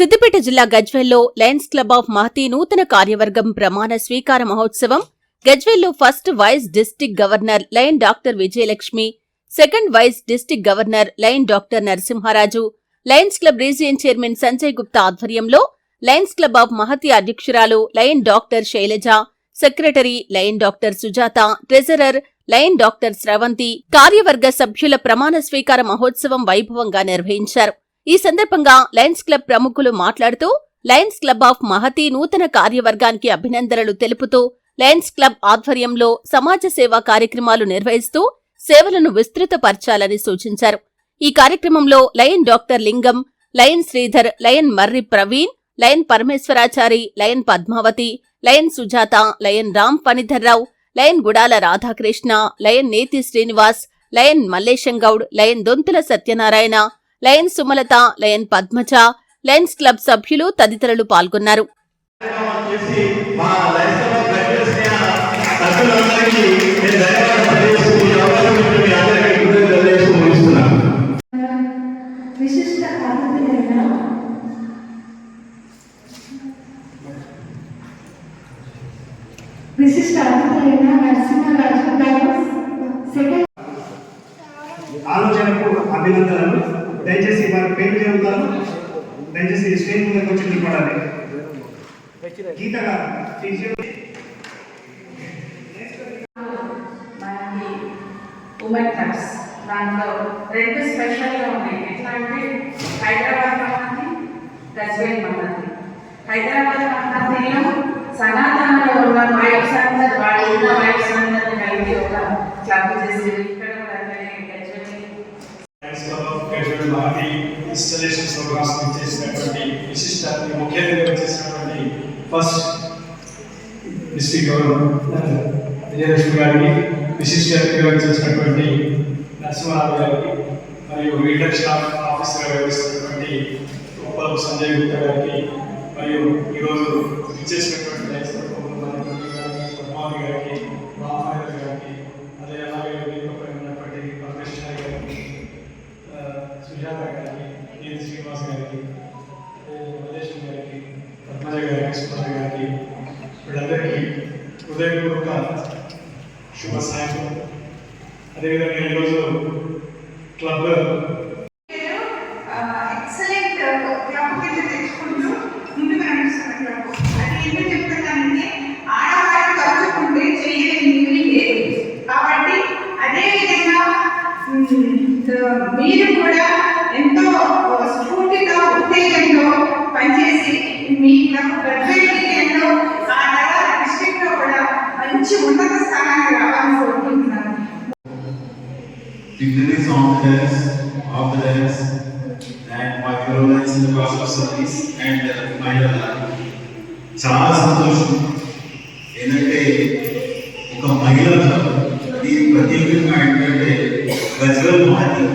సిద్దిపేట జిల్లా గజ్వెల్లో Lions club of Mahathi నూతన కార్యవర్గం ప్రమాణ స్వీకార మహోత్సవం. గజ్వెల్లో first vice district governor lion doctor Vijayalakshmi second vice district governor lion doctor Narasimharaju lions club region chairman Sanjay Gupta ఆధ్వర్యంలో లయన్స్ క్లబ్ ఆఫ్ మహతి అధ్యక్షురాలు lion doctor Shailaja secretary lion doctor Sujatha treasurer lion doctor Sravanthi కార్యవర్గ సభ్యుల ప్రమాణ స్వీకార మహోత్సవం వైభవంగా నిర్వహించారు. ఈ సందర్భంగా లయన్స్ క్లబ్ ప్రముఖులు మాట్లాడుతూ లయన్స్ క్లబ్ ఆఫ్ మహతి నూతన కార్యవర్గానికి అభినందనలు తెలుపుతూ లయన్స్ క్లబ్ ఆధ్వర్యంలో సమాజ సేవా కార్యక్రమాలు నిర్వహిస్తూ సేవలను విస్తృతపరచాలని సూచించారు. ఈ కార్యక్రమంలో lion doctor Lingam lion Sridhar lion Marri Praveen lion Parameshwarachari lion Padmavathi lion Sujatha lion Ram Phanidharrao lion Gudala Radhakrishna lion Neti Srinivas lion Mallesham Goud lion Dontula Satyanarayana lion Sumalatha lion Padmaja lions club సభ్యులు తదితరులు పాల్గొన్నారు. విశిష్ట అతిథులైన నరసింహరాజు గారు second ఆలోచనకు అభినందనలు. వారి పేరు చెబుతాను దయచేసి స్టేజ్ ముందుకు వచ్చి నిలబడాలి. గీత గారు ఉమెన్ దాంట్లో రెండు స్పెషల్గా ఉన్నాయి. ఎట్లా అంటే హైదరాబాద్ మహాతి గజ్వేల్ మహాతి హైదరాబాద్ మహాతిలో సనాతనంలో ఉన్న వైఫ్స్ అందరు వాళ్ళు ఉన్న వైఫ్స్ అందరిని కలిపి ఒక క్లబ్ చేసి ఇక్కడ కూడా అట్లనే Gajwel. Lions club of programmes చేసినటువంటి విశిష్ట అతిథి ముఖ్య అతిథిగా వచ్చేసినటువంటి ఫస్ట్ డిస్ట్రిక్ట్ గవర్నర్ విజయలక్ష్మి గారికి విశిష్ట అతిథిగా వచ్చేసినటువంటి నరసింహారావు గారికి మరియు రీడర్ స్టాఫ్ ఆఫీసర్గా వ్యవహరిస్తున్నటువంటి ఉప్పలపు సంజయ్ గుప్తా గారికి మరియు ఈరోజు ఇచ్చేసినటువంటి హృదయపూర్వక శుభ సాయంత్రం. అదేవిధంగా ఈరోజు ఉన్నత స్థానానికి రావాలని కోరుకుంటున్నాను dignitaries on the dais, off the dais, and my fellow lions in the cross of service and uh, my చాలా సంతోషం ఏంటంటే ఒక మహిళ అది ప్రత్యేకంగా ఏంటంటే గజ్వల్ మహతి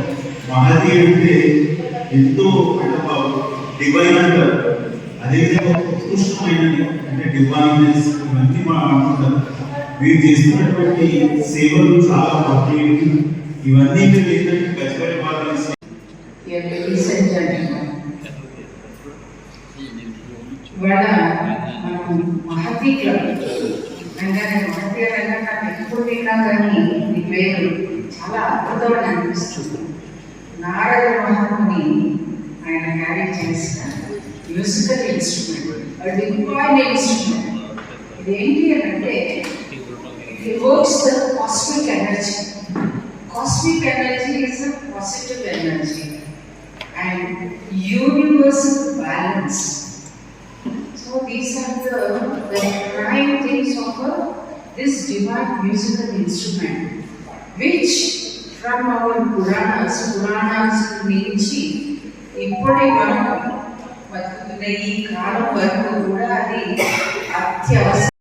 మహతి అంటే ఎంతో డివైన్ అంటారు అదేవిధంగా ఉత్కృష్టమైనది అంటే డివైనెస్ ఇవన్నీ మనం అనుకుంటాం మీరు చేస్తున్నటువంటి సేవలు చాలా ప్రత్యేకం ఇవన్నీ మీరు ఏంటంటే గజ్వల్ వాళ్ళు ఇవాళ మనం మహతి క్లబ్ అనగానే మహతి అనగా నాకు ఎప్పుడు విన్నా కానీ పేరు చాలా అద్భుతమని అనిపిస్తుంది. నారద మహాముని ఆయన క్యారీ చేసిన మ్యూజికల్ ఇన్స్ట్రుమెంట్ అది డివైన్ ఇన్స్ట్రుమెంట్. ఇదేంటి అని అంటే evokes the cosmic energy. Cosmic energy is a positive energy and universal balance. So these are the, the prime things of a, this divine musical instrument, which from our Puranas, Puranas నుంచి ఇప్పటి వరకు బతుకుతున్న ఈ కాలం వరకు కూడా అది అత్యవసరం